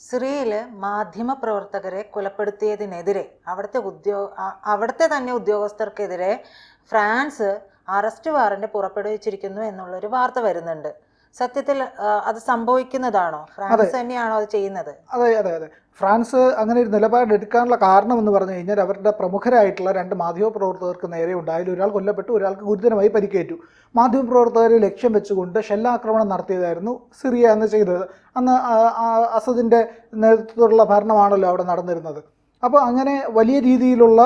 സിറിയയിൽ മാധ്യമപ്രവർത്തകരെ കൊലപ്പെടുത്തിയതിനെതിരെ അവിടുത്തെ ഉദ്യോഗ അവിടുത്തെ തന്നെ ഉദ്യോഗസ്ഥർക്കെതിരെ ഫ്രാൻസ് അറസ്റ്റ് വാറന്റ് പുറപ്പെടുവിച്ചിരിക്കുന്നു എന്നുള്ളൊരു വാർത്ത വരുന്നുണ്ട്. സത്യത്തിൽ അത് സംഭവിക്കുന്നതാണോ? ഫ്രാൻസ് തന്നെയാണോ അത് ചെയ്യുന്നത്? അതെ അതെ അതെ. ഫ്രാൻസ് അങ്ങനെ ഒരു നിലപാടെടുക്കാനുള്ള കാരണം എന്ന് പറഞ്ഞു കഴിഞ്ഞാൽ അവരുടെ പ്രമുഖരായിട്ടുള്ള രണ്ട് മാധ്യമ പ്രവർത്തകർക്ക് നേരെ ഉണ്ടായാലും ഒരാൾ കൊല്ലപ്പെട്ടു ഒരാൾക്ക് ഗുരുതരമായി പരിക്കേറ്റു. മാധ്യമ പ്രവർത്തകരെ ലക്ഷ്യം വെച്ചുകൊണ്ട് ഷെല്ലാക്രമണം നടത്തിയതായിരുന്നു സിറിയ എന്ന് ചെയ്തത്. അന്ന് അസദിന്റെ നേതൃത്വത്തിലുള്ള ഭരണമാണല്ലോ അവിടെ നടന്നിരുന്നത്. അപ്പോൾ അങ്ങനെ വലിയ രീതിയിലുള്ള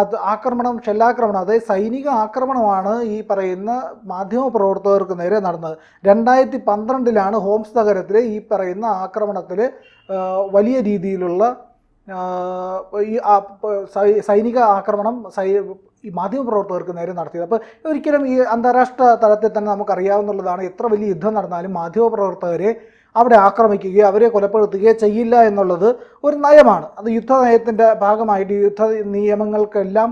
അത് ആക്രമണം ഷെല്ലാക്രമണം അതായത് സൈനിക ആക്രമണമാണ് ഈ പറയുന്ന മാധ്യമ പ്രവർത്തകർക്ക് നേരെ നടന്നത്. രണ്ടായിരത്തി പന്ത്രണ്ടിലാണ് ഹോംസ് നഗരത്തിൽ ഈ പറയുന്ന ആക്രമണത്തിൽ വലിയ രീതിയിലുള്ള ഈ സൈനിക ആക്രമണം സൈ ഈ മാധ്യമപ്രവർത്തകർക്ക് നേരെ നടത്തിയത്. അപ്പോൾ ഒരിക്കലും ഈ അന്താരാഷ്ട്ര തലത്തിൽ തന്നെ നമുക്കറിയാവുന്നതാണ് എത്ര വലിയ യുദ്ധം നടന്നാലും മാധ്യമപ്രവർത്തകരെ അവിടെ ആക്രമിക്കുകയോ അവരെ കൊലപ്പെടുത്തുകയോ ചെയ്യില്ല എന്നുള്ളത് ഒരു നയമാണ്. അത് യുദ്ധ നയത്തിന്റെ ഭാഗമായിട്ട് യുദ്ധ നിയമങ്ങൾക്കെല്ലാം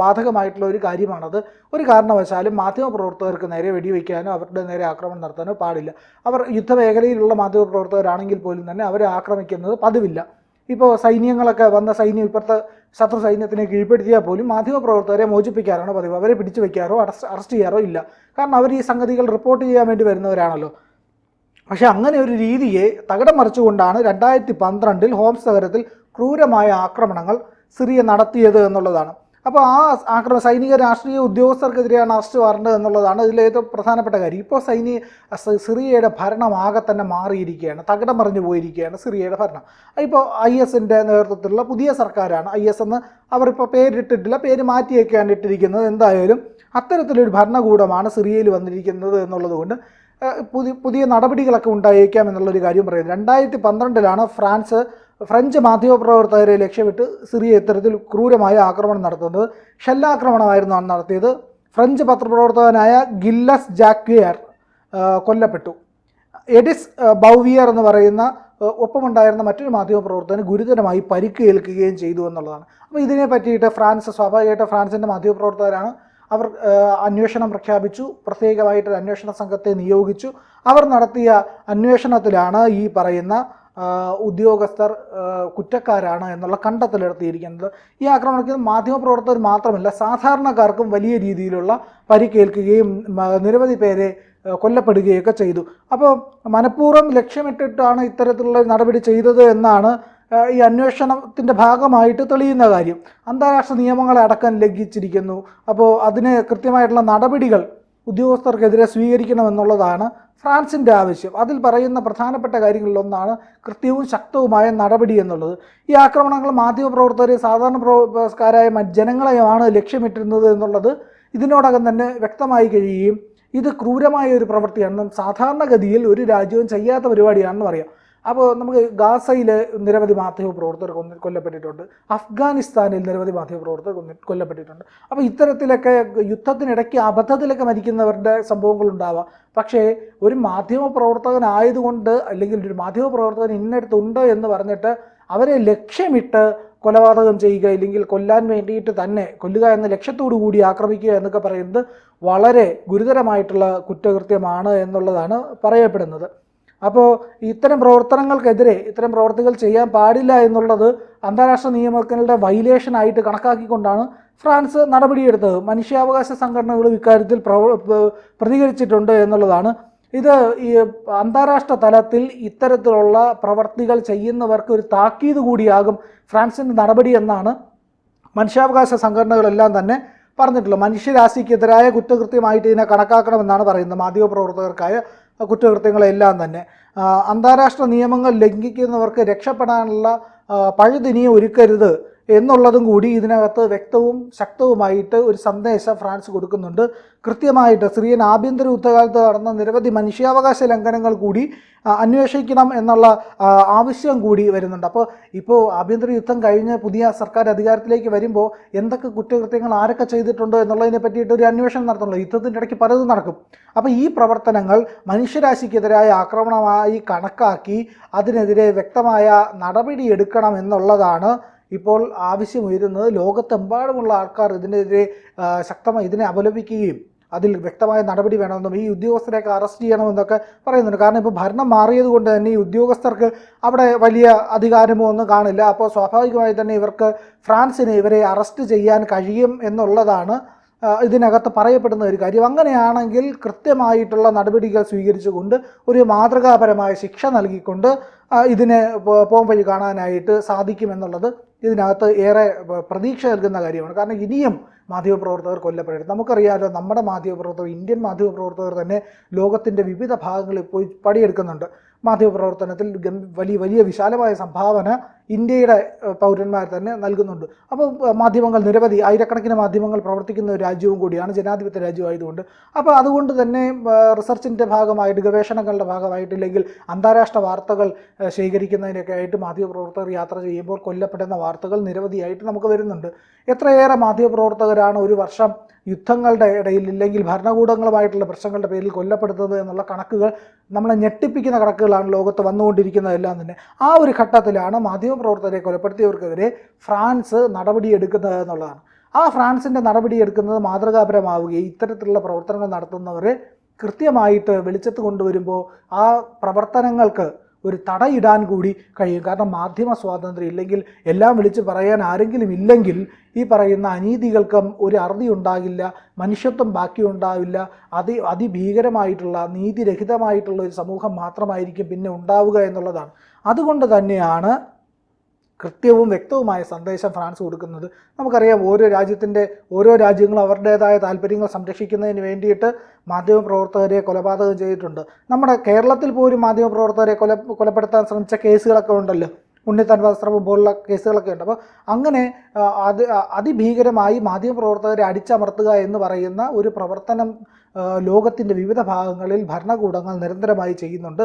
ബാധകമായിട്ടുള്ള ഒരു കാര്യമാണത് ഒരു കാരണവശാലും മാധ്യമപ്രവർത്തകർക്ക് നേരെ വെടിവെക്കാനോ അവരുടെ നേരെ ആക്രമണം നടത്താനോ പാടില്ല. അവർ യുദ്ധമേഖലയിലുള്ള മാധ്യമപ്രവർത്തകരാണെങ്കിൽ പോലും തന്നെ അവരെ ആക്രമിക്കുന്നത് പതിവില്ല. ഇപ്പോൾ സൈന്യങ്ങളൊക്കെ വന്ന സൈന്യം ഇപ്പുറത്തെ ശത്രു സൈന്യത്തിനെ കീഴ്പ്പെടുത്തിയാൽ പോലും മാധ്യമപ്രവർത്തകരെ മോചിപ്പിക്കാറാണ് പതിവ്. അവരെ പിടിച്ചു വയ്ക്കാറോ അറസ്റ്റ് അറസ്റ്റ് ചെയ്യാറോ ഇല്ല. കാരണം അവർ ഈ സംഗതികൾ റിപ്പോർട്ട് ചെയ്യാൻ വേണ്ടി വരുന്നവരാണല്ലോ. പക്ഷേ അങ്ങനെ ഒരു രീതിയെ തകിടം മറിച്ചുകൊണ്ടാണ് രണ്ടായിരത്തി പന്ത്രണ്ടിൽ ഹോംസ് നഗരത്തിൽ ക്രൂരമായ ആക്രമണങ്ങൾ സിറിയ നടത്തിയത് എന്നുള്ളതാണ്. അപ്പോൾ ആ ആക്രമണ സൈനിക രാഷ്ട്രീയ ഉദ്യോഗസ്ഥർക്കെതിരെയാണ് അറസ്റ്റ് വാറണ്ട് എന്നുള്ളതാണ് ഇതിൽ ഏറ്റവും പ്രധാനപ്പെട്ട കാര്യം. ഇപ്പോൾ സൈനിക സിറിയയുടെ ഭരണം ആകെ തന്നെ മാറിയിരിക്കുകയാണ്. തകിടം മറിഞ്ഞു പോയിരിക്കുകയാണ് സിറിയയുടെ ഭരണം. ഇപ്പോൾ ഐ എസിന്റെ നേതൃത്വത്തിലുള്ള പുതിയ സർക്കാരാണ് ഐ എസ് എന്ന്. അവരിപ്പോൾ പേരിട്ടിട്ടില്ല പേര് മാറ്റിയൊക്കെയാണ് ഇട്ടിരിക്കുന്നത് എന്തായാലും അത്തരത്തിലൊരു ഭരണകൂടമാണ് സിറിയയിൽ വന്നിരിക്കുന്നത് എന്നുള്ളത് കൊണ്ട് ഏഹ് പുതിയ പുതിയ നടപടികളൊക്കെ ഉണ്ടായേക്കാം എന്നുള്ളൊരു കാര്യം പറയുന്നത് രണ്ടായിരത്തി പന്ത്രണ്ടിലാണ് ഫ്രാൻസ് ഫ്രഞ്ച് മാധ്യമപ്രവർത്തകരെ ലക്ഷ്യമിട്ട് സിറിയ ഇത്തരത്തിൽ ക്രൂരമായ ആക്രമണം നടത്തുന്നത്. ഷെല്ലാക്രമണമായിരുന്നു നടത്തിയത്. ഫ്രഞ്ച് പത്രപ്രവർത്തകനായ ഗില്ലസ് ജാക്വിയർ കൊല്ലപ്പെട്ടു. എഡിസ് ബൗവിയർ എന്ന് പറയുന്ന ഒപ്പമുണ്ടായിരുന്ന മറ്റൊരു മാധ്യമപ്രവർത്തകന് ഗുരുതരമായി പരിക്ക് ഏൽക്കുകയും ചെയ്തു എന്നുള്ളതാണ്. അപ്പോൾ ഇതിനെ പറ്റിയിട്ട് ഫ്രാൻസ് സ്വാഭാവികമായിട്ട് ഫ്രാൻസിന്റെ മാധ്യമപ്രവർത്തകരാണ് അവർ അന്വേഷണം പ്രഖ്യാപിച്ചു. പ്രത്യേകമായിട്ട് ഒരു അന്വേഷണ സംഘത്തെ നിയോഗിച്ചു. അവർ നടത്തിയ അന്വേഷണത്തിലാണ് ഈ പറയുന്ന ഉദ്യോഗസ്ഥർ കുറ്റക്കാരാണ് എന്നുള്ള കണ്ടെത്തലെടുത്തിയിരിക്കുന്നത് ഈ ആക്രമണത്തിൽ മാധ്യമപ്രവർത്തകർ മാത്രമല്ല സാധാരണക്കാർക്കും വലിയ രീതിയിലുള്ള പരിക്കേൽക്കുകയും നിരവധി പേരെ കൊല്ലപ്പെടുകയൊക്കെ ചെയ്തു. അപ്പോൾ മനഃപൂർവം ലക്ഷ്യമിട്ടിട്ടാണ് ഇത്തരത്തിലുള്ള നടപടി ചെയ്തത് എന്നാണ് ഈ അന്വേഷണത്തിന്റെ ഭാഗമായിട്ട് തെളിയുന്ന കാര്യം. അന്താരാഷ്ട്ര നിയമങ്ങളെ അടക്കം ലംഘിച്ചിരിക്കുന്നു. അപ്പോൾ അതിന് കൃത്യമായിട്ടുള്ള നടപടികൾ ഉദ്യോഗസ്ഥർക്കെതിരെ സ്വീകരിക്കണമെന്നുള്ളതാണ് ഫ്രാൻസിന്റെ ആവശ്യം. അതിൽ പറയുന്ന പ്രധാനപ്പെട്ട കാര്യങ്ങളിലൊന്നാണ് കൃത്യവും ശക്തവുമായ നടപടി എന്നുള്ളത്. ഈ ആക്രമണങ്ങൾ മാധ്യമപ്രവർത്തകരെ സാധാരണ പ്രവർത്തകരായ ജനങ്ങളെയാണ് ലക്ഷ്യമിട്ടിരുന്നത് എന്നുള്ളത് ഇതിനോടകം തന്നെ വ്യക്തമായി കഴിയുകയും ഇത് ക്രൂരമായ ഒരു പ്രവൃത്തിയാണെന്നും സാധാരണഗതിയിൽ ഒരു രാജ്യവും ചെയ്യാത്ത പരിപാടിയാണെന്ന് പറയാം അപ്പോൾ നമുക്ക് ഗാസയിൽ നിരവധി മാധ്യമ പ്രവർത്തകർ കൊന്നി കൊല്ലപ്പെട്ടിട്ടുണ്ട്. അഫ്ഗാനിസ്ഥാനിൽ നിരവധി മാധ്യമ പ്രവർത്തകർ കൊന്നി കൊല്ലപ്പെട്ടിട്ടുണ്ട്. അപ്പോൾ ഇത്തരത്തിലൊക്കെ യുദ്ധത്തിനിടയ്ക്ക് അബദ്ധത്തിലൊക്കെ മരിക്കുന്നവരുടെ സംഭവങ്ങൾ ഉണ്ടാവാം. പക്ഷേ ഒരു മാധ്യമപ്രവർത്തകനായതുകൊണ്ട് അല്ലെങ്കിൽ ഒരു മാധ്യമപ്രവർത്തകൻ ഇന്നടത്തുണ്ട് എന്ന് പറഞ്ഞിട്ട് അവരെ ലക്ഷ്യമിട്ട് കൊലപാതകം ചെയ്യുക ഇല്ലെങ്കിൽ കൊല്ലാൻ വേണ്ടിയിട്ട് തന്നെ കൊല്ലുക എന്ന ലക്ഷ്യത്തോടു കൂടി ആക്രമിക്കുക എന്നൊക്കെ പറയുന്നത് വളരെ ഗുരുതരമായിട്ടുള്ള കുറ്റകൃത്യമാണ് എന്നുള്ളതാണ് പറയപ്പെടുന്നത്. അപ്പോൾ ഇത്തരം പ്രവർത്തനങ്ങൾക്കെതിരെ ഇത്തരം പ്രവർത്തികൾ ചെയ്യാൻ പാടില്ല എന്നുള്ളത് അന്താരാഷ്ട്ര നിയമങ്ങളുടെ വൈലേഷനായിട്ട് കണക്കാക്കിക്കൊണ്ടാണ് ഫ്രാൻസ് നടപടിയെടുത്തത്. മനുഷ്യാവകാശ സംഘടനകളും ഇക്കാര്യത്തിൽ പ്രതികരിച്ചിട്ടുണ്ട് എന്നുള്ളതാണ്. ഇത് ഈ അന്താരാഷ്ട്ര തലത്തിൽ ഇത്തരത്തിലുള്ള പ്രവർത്തികൾ ചെയ്യുന്നവർക്ക് ഒരു താക്കീത് കൂടിയാകും ഫ്രാൻസിന്റെ നടപടി എന്നാണ് മനുഷ്യാവകാശ സംഘടനകളെല്ലാം തന്നെ പറഞ്ഞിട്ടുള്ളത്. മനുഷ്യരാശിക്കെതിരായ കുറ്റകൃത്യമായിട്ട് ഇതിനെ കണക്കാക്കണമെന്നാണ് പറയുന്നത് മാധ്യമപ്രവർത്തകർക്കായ കുറ്റകൃത്യങ്ങളെല്ലാം തന്നെ. അന്താരാഷ്ട്ര നിയമങ്ങൾ ലംഘിക്കുന്നവർക്ക് രക്ഷപ്പെടാനുള്ള പഴുതിനിയെ ഒരുക്കരുത് എന്നുള്ളതും കൂടി ഇതിനകത്ത് വ്യക്തവും ശക്തവുമായിട്ട് ഒരു സന്ദേശം ഫ്രാൻസ് കൊടുക്കുന്നുണ്ട്. കൃത്യമായിട്ട് സിറിയൻ ആഭ്യന്തര യുദ്ധകാലത്ത് നടന്ന നിരവധി മനുഷ്യാവകാശ ലംഘനങ്ങൾ കൂടി അന്വേഷിക്കണം എന്നുള്ള ആവശ്യം കൂടി വരുന്നുണ്ട്. അപ്പോൾ ഇപ്പോൾ ആഭ്യന്തര യുദ്ധം കഴിഞ്ഞ് പുതിയ സർക്കാർ അധികാരത്തിലേക്ക് വരുമ്പോൾ എന്തൊക്കെ കുറ്റകൃത്യങ്ങൾ ആരൊക്കെ ചെയ്തിട്ടുണ്ട് എന്നുള്ളതിനെ പറ്റിയിട്ട് ഒരു അന്വേഷണം നടത്തുന്നുള്ളൂ യുദ്ധത്തിന്റെ ഇടയ്ക്ക് പലതും നടക്കും. അപ്പോൾ ഈ പ്രവർത്തനങ്ങൾ മനുഷ്യരാശിക്കെതിരായ ആക്രമണമായി കണക്കാക്കി അതിനെതിരെ വ്യക്തമായ നടപടിയെടുക്കണം എന്നുള്ളതാണ് ഇപ്പോൾ ആവശ്യമുയരുന്നത് ലോകത്തെമ്പാടുമുള്ള ആൾക്കാർ ഇതിനെതിരെ ശക്തമായി ഇതിനെ അപലപിക്കുകയും അതിൽ വ്യക്തമായ നടപടി വേണമെന്നും ഈ ഉദ്യോഗസ്ഥരെയൊക്കെ അറസ്റ്റ് ചെയ്യണമെന്നൊക്കെ പറയുന്നുണ്ട്. കാരണം ഇപ്പോൾ ഭരണം മാറിയത് കൊണ്ട് തന്നെ ഈ ഉദ്യോഗസ്ഥർക്ക് അവിടെ വലിയ അധികാരമോ ഒന്നും കാണില്ല. അപ്പോൾ സ്വാഭാവികമായി തന്നെ ഇവർക്ക് ഫ്രാൻസിന് ഇവരെ അറസ്റ്റ് ചെയ്യാൻ കഴിയും എന്നുള്ളതാണ് ഇതിനകത്ത് പറയപ്പെടുന്ന ഒരു കാര്യം. അങ്ങനെയാണെങ്കിൽ കൃത്യമായിട്ടുള്ള നടപടികൾ സ്വീകരിച്ചുകൊണ്ട് ഒരു മാതൃകാപരമായ ശിക്ഷ നൽകിക്കൊണ്ട് ഇതിനെ പോ- വഴി കാണാനായിട്ട് സാധിക്കുമെന്നുള്ളത് ഇതിനകത്ത് ഏറെ പ്രതീക്ഷ നൽകുന്ന കാര്യമാണ്. കാരണം ഇനിയും മാധ്യമപ്രവർത്തകർ കൊല്ലപ്പെടരുത്. നമുക്കറിയാമല്ലോ നമ്മുടെ മാധ്യമപ്രവർത്തകർ ഇന്ത്യൻ മാധ്യമപ്രവർത്തകർ തന്നെ ലോകത്തിന്റെ വിവിധ ഭാഗങ്ങളിൽ പോയി പണിയെടുക്കുന്നുണ്ട്. മാധ്യമപ്രവർത്തനത്തിൽ വലിയ വലിയ വിശാലമായ സംഭാവന ഇന്ത്യയുടെ പൗരന്മാർ തന്നെ നൽകുന്നുണ്ട്. അപ്പോൾ മാധ്യമങ്ങൾ നിരവധി ആയിരക്കണക്കിന് മാധ്യമങ്ങൾ പ്രവർത്തിക്കുന്ന ഒരു രാജ്യവും കൂടിയാണ് ജനാധിപത്യ രാജ്യമായതുകൊണ്ട്. അപ്പോൾ അതുകൊണ്ട് തന്നെ റിസർച്ചിന്റെ ഭാഗമായിട്ട് ഗവേഷണങ്ങളുടെ ഭാഗമായിട്ട് അല്ലെങ്കിൽ അന്താരാഷ്ട്ര വാർത്തകൾ ശേഖരിക്കുന്നതിനൊക്കെ ആയിട്ട് മാധ്യമപ്രവർത്തകർ യാത്ര ചെയ്യുമ്പോൾ കൊല്ലപ്പെടുന്ന വാർത്തകൾ നിരവധിയായിട്ട് നമുക്ക് വരുന്നുണ്ട്. എത്രയേറെ മാധ്യമപ്രവർത്തകരാണ് ഒരു വർഷം യുദ്ധങ്ങളുടെ ഇടയിൽ ഇല്ലെങ്കിൽ ഭരണകൂടങ്ങളുമായിട്ടുള്ള പ്രശ്നങ്ങളുടെ പേരിൽ കൊല്ലപ്പെടുന്നത് എന്നുള്ള കണക്കുകൾ നമ്മളെ ഞെട്ടിപ്പിക്കുന്ന കണക്കുകളാണ് ലോകത്ത് വന്നുകൊണ്ടിരിക്കുന്നതെല്ലാം തന്നെ. ആ ഒരു ഘട്ടത്തിലാണ് മാധ്യമപ്രവർത്തകരെ കൊലപ്പെടുത്തിയവർക്കെതിരെ ഫ്രാൻസ് നടപടിയെടുക്കുന്നത് എന്നുള്ളതാണ്. ആ ഫ്രാൻസിന്റെ നടപടിയെടുക്കുന്നത് മാതൃകാപരമാവുകയും ഇത്തരത്തിലുള്ള പ്രവർത്തനങ്ങൾ നടത്തുന്നവരെ കൃത്യമായിട്ട് വെളിച്ചത്ത് കൊണ്ടുവരുമ്പോൾ ആ പ്രവർത്തനങ്ങൾക്ക് ഒരു തടയിടാൻ കൂടി കഴിയും. കാരണം മാധ്യമ സ്വാതന്ത്ര്യം ഇല്ലെങ്കിൽ എല്ലാം വിളിച്ച് പറയാൻ ആരെങ്കിലും ഇല്ലെങ്കിൽ ഈ പറയുന്ന അനീതികൾക്കും ഒരു അറുതി ഉണ്ടാകില്ല മനുഷ്യത്വം ബാക്കി ഉണ്ടാവില്ല അതി അതിഭീകരമായിട്ടുള്ള നീതിരഹിതമായിട്ടുള്ള ഒരു സമൂഹം മാത്രമായിരിക്കും പിന്നെ ഉണ്ടാവുക എന്നുള്ളതാണ്. അതുകൊണ്ട് തന്നെയാണ് കൃത്യവും വ്യക്തവുമായ സന്ദേശം ഫ്രാൻസ് കൊടുക്കുന്നത് നമുക്കറിയാം ഓരോ രാജ്യത്തിന്റെ ഓരോ രാജ്യങ്ങളും അവരുടേതായ താല്പര്യങ്ങൾ സംരക്ഷിക്കുന്നതിന് വേണ്ടിയിട്ട് മാധ്യമപ്രവർത്തകരെ കൊലപാതകം ചെയ്തിട്ടുണ്ട്. നമ്മുടെ കേരളത്തിൽ പോലും മാധ്യമപ്രവർത്തകരെ കൊല കൊലപ്പെടുത്താൻ ശ്രമിച്ച കേസുകളൊക്കെ ഉണ്ടല്ലോ. ഉണ്ണിത്താൻ വസ്ത്രവും പോലുള്ള കേസുകളൊക്കെ ഉണ്ട്. അപ്പോൾ അങ്ങനെ അത് അതിഭീകരമായി മാധ്യമപ്രവർത്തകരെ അടിച്ചമർത്തുക എന്ന് പറയുന്ന ഒരു പ്രവർത്തനം ലോകത്തിന്റെ വിവിധ ഭാഗങ്ങളിൽ ഭരണകൂടങ്ങൾ നിരന്തരമായി ചെയ്യുന്നുണ്ട്.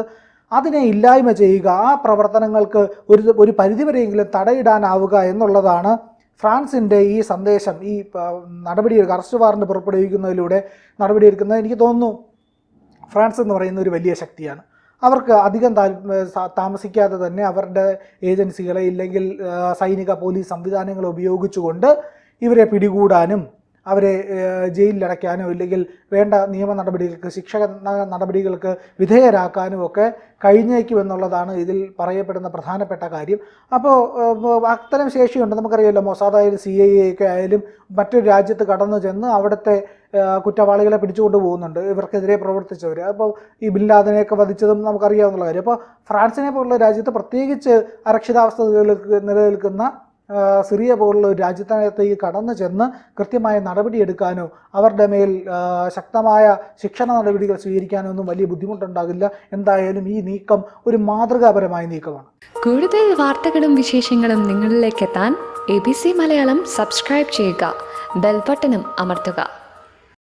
അതിനെ ഇല്ലായ്മ ചെയ്യുക ആ പ്രവർത്തനങ്ങൾക്ക് ഒരു ഒരു പരിധിവരെയെങ്കിലും തടയിടാനാവുക എന്നുള്ളതാണ് ഫ്രാൻസിന്റെ ഈ സന്ദേശം ഈ നടപടി അറസ്റ്റ് വാറണ്ട് പുറപ്പെടുവിക്കുന്നതിലൂടെ നടപടിയെടുക്കുന്നത് എനിക്ക് തോന്നുന്നു. ഫ്രാൻസ് എന്ന് പറയുന്ന ഒരു വലിയ ശക്തിയാണ്. അവർക്ക് അധികം താമസിക്കാതെ തന്നെ അവരുടെ ഏജൻസികളെ ഇല്ലെങ്കിൽ സൈനിക പോലീസ് സംവിധാനങ്ങളെ ഉപയോഗിച്ചുകൊണ്ട് ഇവരെ പിടികൂടാനും അവരെ ജയിലിലടയ്ക്കാനോ ഇല്ലെങ്കിൽ വേണ്ട നിയമ നടപടികൾക്ക് ശിക്ഷ നടപടികൾക്ക് വിധേയരാക്കാനും ഒക്കെ കഴിഞ്ഞേക്കുമെന്നുള്ളതാണ് ഇതിൽ പറയപ്പെടുന്ന പ്രധാനപ്പെട്ട കാര്യം. അപ്പോൾ അത്തരം ശേഷിയുണ്ട്. നമുക്കറിയാമല്ലോ മൊസാദായാലും സി ഐ ഒക്കെ ആയാലും മറ്റൊരു രാജ്യത്ത് കടന്നു ചെന്ന് അവിടുത്തെ കുറ്റവാളികളെ പിടിച്ചുകൊണ്ട് പോകുന്നുണ്ട്. ഇവർക്കെതിരെ പ്രവർത്തിച്ചവർ അപ്പോൾ ഈ ബില്ലാദിനെയൊക്കെ വധിച്ചതും നമുക്കറിയാവുന്ന കാര്യം. അപ്പോൾ ഫ്രാൻസിനെ പോലുള്ള രാജ്യത്ത് പ്രത്യേകിച്ച് അരക്ഷിതാവസ്ഥ നിലനിൽക്കുന്ന സിറിയ പോലുള്ള ഒരു രാജ്യത്തിനകത്തേക്ക് കടന്നു ചെന്ന് കൃത്യമായ നടപടിയെടുക്കാനോ അവരുടെ മേൽ ശക്തമായ ശിക്ഷണ നടപടികൾ സ്വീകരിക്കാനോ ഒന്നും വലിയ ബുദ്ധിമുട്ടുണ്ടാകില്ല. എന്തായാലും ഈ നീക്കം ഒരു മാതൃകാപരമായ നീക്കമാണ്. കൂടുതൽ വാർത്തകളും വിശേഷങ്ങളും നിങ്ങളിലേക്ക് എത്താൻ A B C Malayalam subscribe ചെയ്യുക. ബെൽബട്ടനും അമർത്തുക.